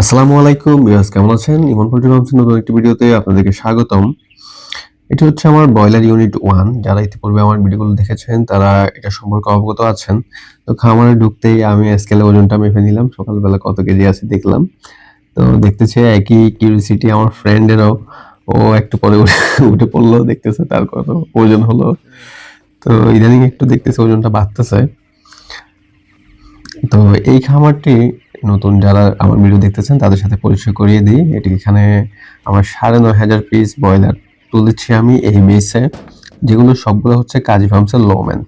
আসসালামু আলাইকুম বিয়াস কেমন আছেন? ইমন পোল্ট্রি ফার্মসের নতুন একটি ভিডিওতে আপনাদেরকে স্বাগতম। এটি হচ্ছে আমার ব্রয়লার ইউনিট ওয়ান। যারা ইতিপূর্বে আমার ভিডিওগুলো দেখেছেন, তারা এটা সম্পর্কে অবগত আছেন। তো খামারে ঢুকতেই আমি স্কেলে ওজনটা মেপে নিলাম। সকালবেলা কত কেজি আছে দেখলাম। তো দেখতেছে একই কিউরিসিটি আমার ফ্রেন্ডেরও ও একটু পরে উঠে পড়ল, দেখতেছে তার কত ওজন হলো। তো ইদানিং একটু দেখতেছে ওজনটা বাড়তেছে। তো এই খামারটি নতুন যারা আমার ভিডিও দেখতেছেন, তাদের সাথে পরিচয় করিয়ে দিই। এটি এখানে আমার সাড়ে নয় হাজার পিস ব্রয়লার তুলেছি আমি এই বেসে যেগুলো সবগুলো হচ্ছে কাজী ফার্মসের লোম্যান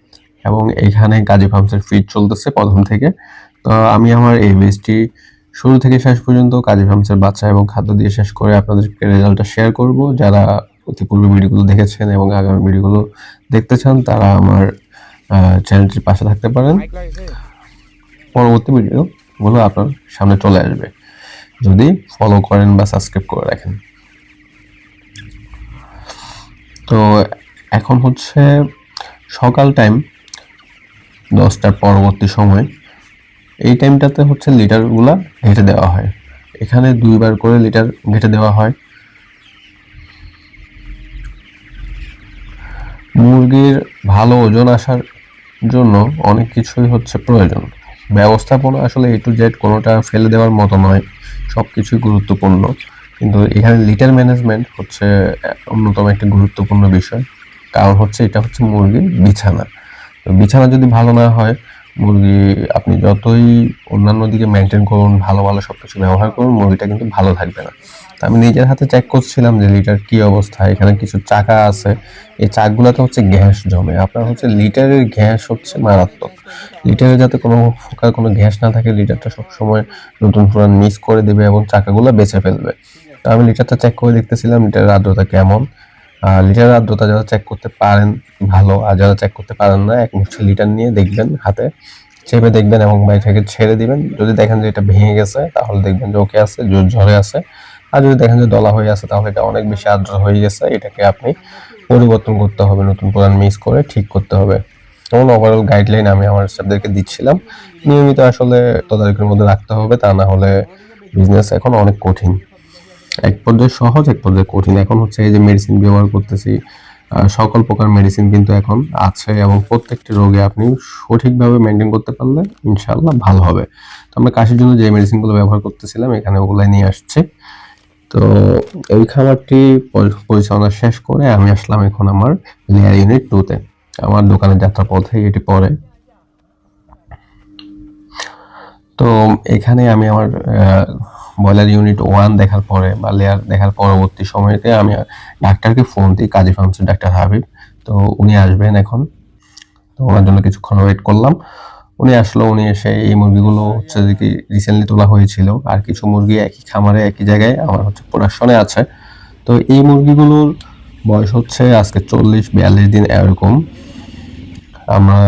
এবং এখানে কাজী ফার্মসের ফিড চলতেছে প্রথম থেকে। তো আমি আমার এই বেসটি শুরু থেকে শেষ পর্যন্ত কাজী ফার্মসের বাচ্চা এবং খাদ্য দিয়ে শেষ করে আপনাদেরকে রেজাল্টটা শেয়ার করব। যারা অতিপূর্বে ভিডিওগুলো দেখেছেন এবং আগামী ভিডিওগুলো দেখতে চান, তারা আমার চ্যানেলটির পাশে থাকতে পারেন। পরবর্তী ভিডিও গুলো আপনার সামনে চলে আসবে। যদি ফলো করেন বা সাবস্ক্রাইব করে রাখেন। তো এখন হচ্ছে সকাল টাইম দশটার পরবর্তী সময়। এই টাইমটাতে হচ্ছে লিটারগুলা ঘেটে দেওয়া হয়। এখানে দুইবার করে লিটার ঘেটে দেওয়া হয়। মুরগির ভালো ওজন আসার জন্য অনেক কিছুই হচ্ছে প্রয়োজন। ব্যবস্থাপনা আসলে এ টু জেড কোনোটা ফেলে দেওয়ার মতো নয় সব কিছুই গুরুত্বপূর্ণ। কিন্তু এখানে লিটার ম্যানেজমেন্ট হচ্ছে অন্যতম একটি গুরুত্বপূর্ণ বিষয়। কারণ হচ্ছে এটা হচ্ছে মুরগির বিছানা। তো বিছানা যদি ভালো না হয়, মুরগি, আপনি যতই অন্যান্য দিকে মেনটেন করুন, ভালো ভালো সব কিছু ব্যবহার করুন, মুরগিটা কিন্তু ভালো থাকবে না। আমি নিজের হাতে চেক করছিলাম যে লিটার কি অবস্থা, এখানে কিছু চাকা আছে। এই চাকগুলোতে হচ্ছে গ্যাস জমে। আপনার হচ্ছে লিটারের গ্যাস হচ্ছে মারাত্মক। লিটারে যাতে কোনো প্রকার কোনো গ্যাস না থাকে লিটারটা সবসময় নতুন পুরান মিস করে দেবে এবং চাকাগুলো বেছে ফেলবে। তো আমি লিটারটা চেক করে দেখতেছিলাম লিটারের আর্দ্রতা কেমন। লিটারের আর্দ্রতা যারা চেক করতে পারেন, ভালো। আর যারা চেক করতে পারেন না, এক মুঠি লিটার নিয়ে দেখবেন হাতে। চেপে দেখবেন এবং বাইকটাকে ছেড়ে দিবেন। যদি দেখেন যে এটা ভেঙে গেছে, তাহলে দেখবেন যে ওকে আছে, জোর ঝরে আছে। আর যদি দেখেন যে দলা হয়ে আছে, তাহলে এটা অনেক বেশি আর্দ্র হয়ে গেছে। এটাকে আপনি পরিবর্তন করতে হবে, নতুন পুরান মিক্স করে ঠিক করতে হবে। যেমন ওভারঅল গাইডলাইন আমি আমার স্টাফদেরকে দিচ্ছিলাম। নিয়মিত আসলে তদারকির মধ্যে রাখতে হবে, তা না হলে বিজনেস এখন অনেক কঠিন। এক পর্যায়ে সহজ, এক পর্যায়ে কঠিন। এখন হচ্ছে এই যে মেডিসিন ব্যবহার করতেছি সকল প্রকার মেডিসিন কিন্তু এখন আছে এবং প্রত্যেকটি রোগে আপনি সঠিকভাবে মেনটেন করতে পারলে ইনশাল্লাহ ভালো হবে। তো আমরা কাশির জন্য যে মেডিসিনগুলো ব্যবহার করতেছিলাম, এখানে ওগুলাই নিয়ে আসছে। তো এই খাবারটি পরিচালনা শেষ করে আমি আসলাম এখন আমার লেয়ার ইউনিট টুতে আমার দোকানের যাত্রা পথে এটি পড়ে। তো এখানে আমি আমার বয়লার ইউনিট ওয়ান দেখার পরে বা লেয়ার দেখার পরবর্তী সময়তে আমি ডাক্তারকে ফোন দিই, কাজী ফার্মসের ডাক্তার হাবিব। তো উনি আসবেন এখন। তো ওনার জন্য কিছুক্ষণ ওয়েট করলাম। উনি আসলো, উনি এসে এই মুরগিগুলো হচ্ছে যে কি রিসেন্টলি তোলা হয়েছিল। আর কিছু মুরগি একই খামারে, একই জায়গায় আমার হচ্ছে প্রোডাকশনে আছে। তো এই মুরগিগুলোর বয়স হচ্ছে আজকে চল্লিশ, বিয়াল্লিশ দিন এরকম। আমরা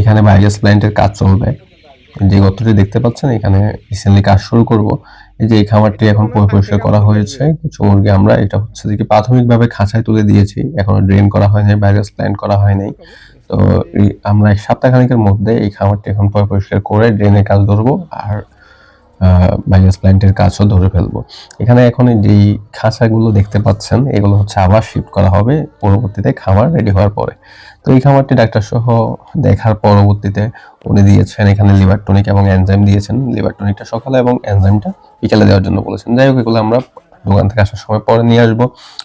এখানে বায়োগ্যাস প্ল্যান্টের কাজ চলবে। যে গতটি দেখতে পাচ্ছেন, এখানে রিসেন্টলি কাজ শুরু করব। যে এই খামারটি এখন পরিষ্কার করা হয়েছে কিছু মুরগি আমরা এটা হচ্ছে যে প্রাথমিকভাবে খাঁচায় তুলে দিয়েছি এখনও ড্রেন করা হয় নাই বায়োগ্যাস প্ল্যান্ট করা হয় নাই। তো আমরা এক সপ্তাহখানিকের মধ্যে এই খামারটি এখন পরিষ্কার করে ড্রেনের কাজ ধরবো আর বায়োগ্যাস প্ল্যান্টের কাজও ধরে ফেলব। এখানে এখন যেই খাঁচাগুলো দেখতে পাচ্ছেন এগুলো হচ্ছে আবার শিফট করা হবে পরবর্তীতে খামার রেডি হওয়ার পরে। তো এই খামারটি ডাক্তার সহ দেখার পরবর্তীতে উনি দিয়েছেন এখানে লিভার টনিক এবং এনজাইম দিয়েছেন। লিভার টনিকটা সকালে এবং এনজাইমটা বিকেলে দেওয়ার জন্য বলেছেন। যাই হোক, এগুলো আমরা দোকান থেকে আসার সময় পরে নিয়ে আসব।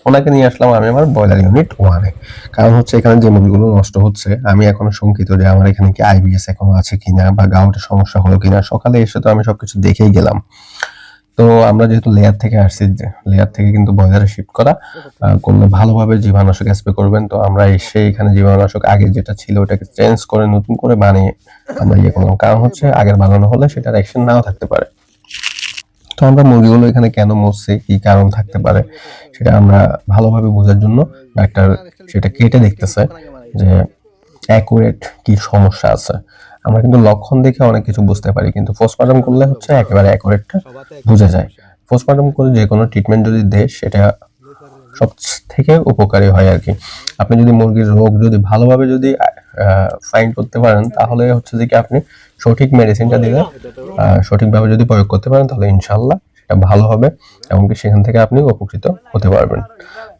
ওনাকে নিয়ে আসলাম আমি আমার ব্রয়লার ইউনিট ওয়ানে কারণ হচ্ছে এখানে যে মুরগিগুলো নষ্ট হচ্ছে, আমি এখনও শঙ্কিত যে আমার এখানে কি আইবিএস এখনও আছে কিনা বা গাউটের সমস্যা হলো কিনা। সকালে এসে তো আমি সবকিছু দেখেই গেলাম। তো আমরা যেহেতু লেয়ার থেকে আসছি লেয়ার থেকে কিন্তু ব্রয়লারে শিফট করা করলে ভালোভাবে জীবাণুনাশক স্প্রে করবেন। তো আমরা এসে এখানে জীবাণুনাশক আগে যেটা ছিল ওটাকে চেঞ্জ করে, নতুন করে বানিয়ে আমরা ইয়ে করলাম। কারণ হচ্ছে আগের বানানো হলে সেটার অ্যাকশন নাও থাকতে পারে। তো আমরা মুরগিগুলো এখানে কেন মরছে, কি কারণ থাকতে পারে, সেটা আমরা ভালোভাবে বোঝার জন্য ডাক্তার সেটা কেটে দেখতেছে যে অ্যাকুরেট কি সমস্যা আছে। আমরা কিন্তু লক্ষণ দেখে অনেক কিছু বুঝতে পারি, কিন্তু পোস্টমার্টম করলে হচ্ছে একেবারে অ্যাকুরেটটা বোঝা যায়। পোস্টমার্টম করে যে কোনো ট্রিটমেন্ট যদি দেয়, সেটা সব থেকে উপকারী হয় আর কি। আপনি যদি মুরগির রোগ যদি ভালোভাবে যদি ফাইন্ড করতে পারেন, তাহলে হচ্ছে যে কি আপনি সঠিক মেডিসিনটা দিলে সঠিকভাবে যদি প্রয়োগ করতে পারেন, তাহলে ইনশাল্লাহ ভালো হবে এবং কি সেখান থেকে আপনি উপকৃত হতে পারবেন।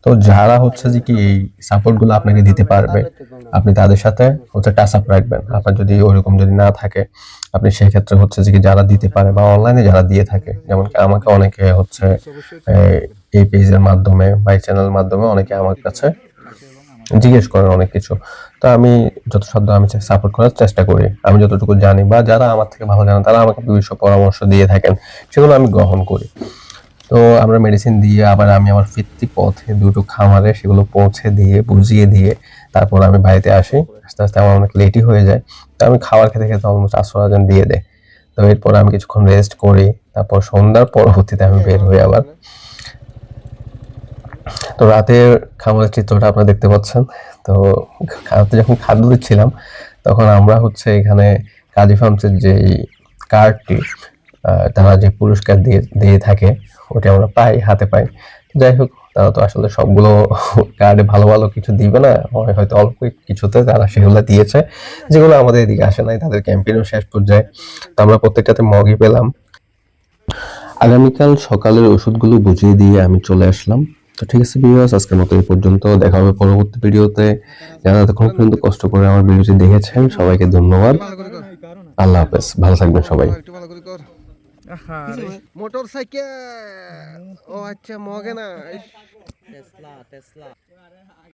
তো যারা হচ্ছে যে কি এই সাপোর্টগুলো আপনাকে দিতে পারবে, আপনি তাদের সাথে হচ্ছে টাচ আপ রাখবেন। আপনার যদি ওইরকম যদি না থাকে, আপনি সেই ক্ষেত্রে হচ্ছে যে কি যারা দিতে পারে বা অনলাইনে যারা দিয়ে থাকে, যেমন আমাকে অনেকে হচ্ছে এই পেজের মাধ্যমে বা এই চ্যানেলের মাধ্যমে অনেকে আমার কাছে জিজ্ঞেস করেন অনেক কিছু। তো আমি যত সাধ্য আমি সাপোর্ট করার চেষ্টা করি। আমি যতটুকু জানি বা যারা আমার থেকে ভালো জানেন, তারা আমাকে বিভিন্ন পরামর্শ দিয়ে থাকেন। সেগুলো আমি গ্রহণ করি। তো আমরা মেডিসিন দিয়ে আবার আমি আমার ফিরতি পথে দুটো খামারে সেগুলো পৌঁছে দিয়ে, বুঝিয়ে দিয়ে তারপর আমি বাড়িতে আসি। আস্তে আস্তে আমার অনেক লেটই হয়ে যায়। তো আমি খাবার খেতে খেতে অলমোস্ট আশ্রয় আজান দিয়ে দেয় তো এরপর আমি কিছুক্ষণ রেস্ট করি। তারপর সন্ধ্যার পরবর্তীতে আমি বের হই আবার। তো রাতের খাবারের চিত্রটা আপনারা দেখতে পাচ্ছেন। তো রাতে যখন খাদ্য দিচ্ছিলাম, তখন আমরা হচ্ছে এখানে কাজী ফার্মসের যে কার্ডটি তারা যে পুরস্কার দিয়ে দিয়ে থাকে, ওটা আমরা পাই, হাতে পাই। যাই হোক, তারা তো আসলে সবগুলো কার্ডে ভালো ভালো কিছু দিবে না হয়তো অল্প কিছুতে তারা সেগুলো দিয়েছে, যেগুলো আমাদের এদিকে আসে নাই, তাদের ক্যাম্পেইনও শেষ পর্যায়ে। তো আমরা প্রত্যেকটাতে মগই পেলাম। আগামীকাল সকালের ওষুধগুলো বুঝিয়ে দিয়ে আমি চলে আসলাম। তো ঠিক আছে ভিউয়ার্স আজকের মতো এই পর্যন্ত। দেখা হবে পরবর্তী ভিডিওতে। যারা এতক্ষণ পর্যন্ত কষ্ট করে আমার ভিডিওটি দেখেছেন সবাইকে ধন্যবাদ। আল্লাহ হাফেজ। ভালো থাকবেন সবাই। মোটর সাইকেল ও আচ্ছা মগে না। Tesla Tesla.